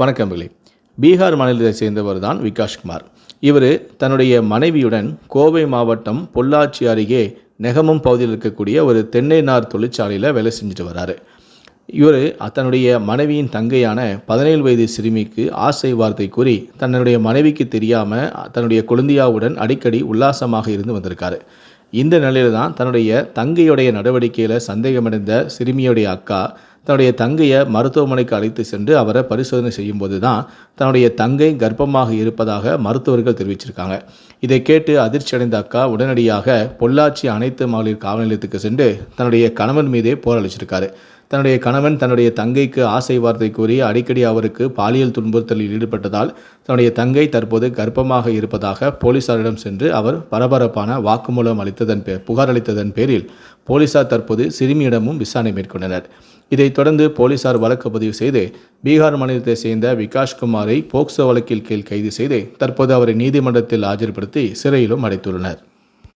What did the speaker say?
வணக்கம் பீகார் மாநிலத்தை சேர்ந்தவர் தான் விகாஷ்குமார் இவர் தன்னுடைய மனைவியுடன் கோவை மாவட்டம் பொள்ளாச்சி அருகே நெகமம் பகுதியில் இருக்கக்கூடிய ஒரு தென்னை நார் தொழிற்சாலையில் வேலை செஞ்சுட்டு வராரு. இவர் தன்னுடைய மனைவியின் தங்கையான பதினேழு வயது சிறுமிக்கு ஆசை வார்த்தை கூறி தன்னுடைய மனைவிக்கு தெரியாமல் தன்னுடைய குழந்தையாவுடன் அடிக்கடி உல்லாசமாக இருந்து வந்திருக்காரு. இந்த நிலையில் தான் தன்னுடைய தங்கையுடைய நடவடிக்கையில் சந்தேகமடைந்த சிறுமியுடைய அக்கா தன்னுடைய தங்கையை மருத்துவமனைக்கு அழைத்து சென்று அவரை பரிசோதனை செய்யும்போது தான் தன்னுடைய தங்கை கர்ப்பமாக இருப்பதாக மருத்துவர்கள் தெரிவிச்சிருக்காங்க. இதை கேட்டு அதிர்ச்சி அடைந்த அக்கா உடனடியாக பொள்ளாச்சி அனைத்து மகளிர் காவல் நிலையத்துக்கு சென்று தன்னுடைய கணவன் மீதே போராளிச்சிருக்காரு தன்னுடைய கணவன் தன்னுடைய தங்கைக்கு ஆசை வார்த்தை கூறி அடிக்கடி அவருக்கு பாலியல் துன்புறுத்தலில் ஈடுபட்டதால் தன்னுடைய தங்கை தற்போது கர்ப்பமாக இருப்பதாக போலீசாரிடம் சென்று அவர் பரபரப்பான வாக்குமூலம் அளித்ததன் பே புகார் அளித்ததன் பேரில் போலீசார் தற்போது சிறுமியிடமும் விசாரணை மேற்கொண்டனர். இதைத் தொடர்ந்து போலீசார் வழக்கு பதிவு செய்து பீகார் மாநிலத்தை சேர்ந்த விகாஷ்குமாரை போக்சோ வழக்கில் கீழ் கைது செய்து தற்போது அவரை நீதிமன்றத்தில் ஆஜர்படுத்தி சிறையிலும் அடைத்துள்ளனர்.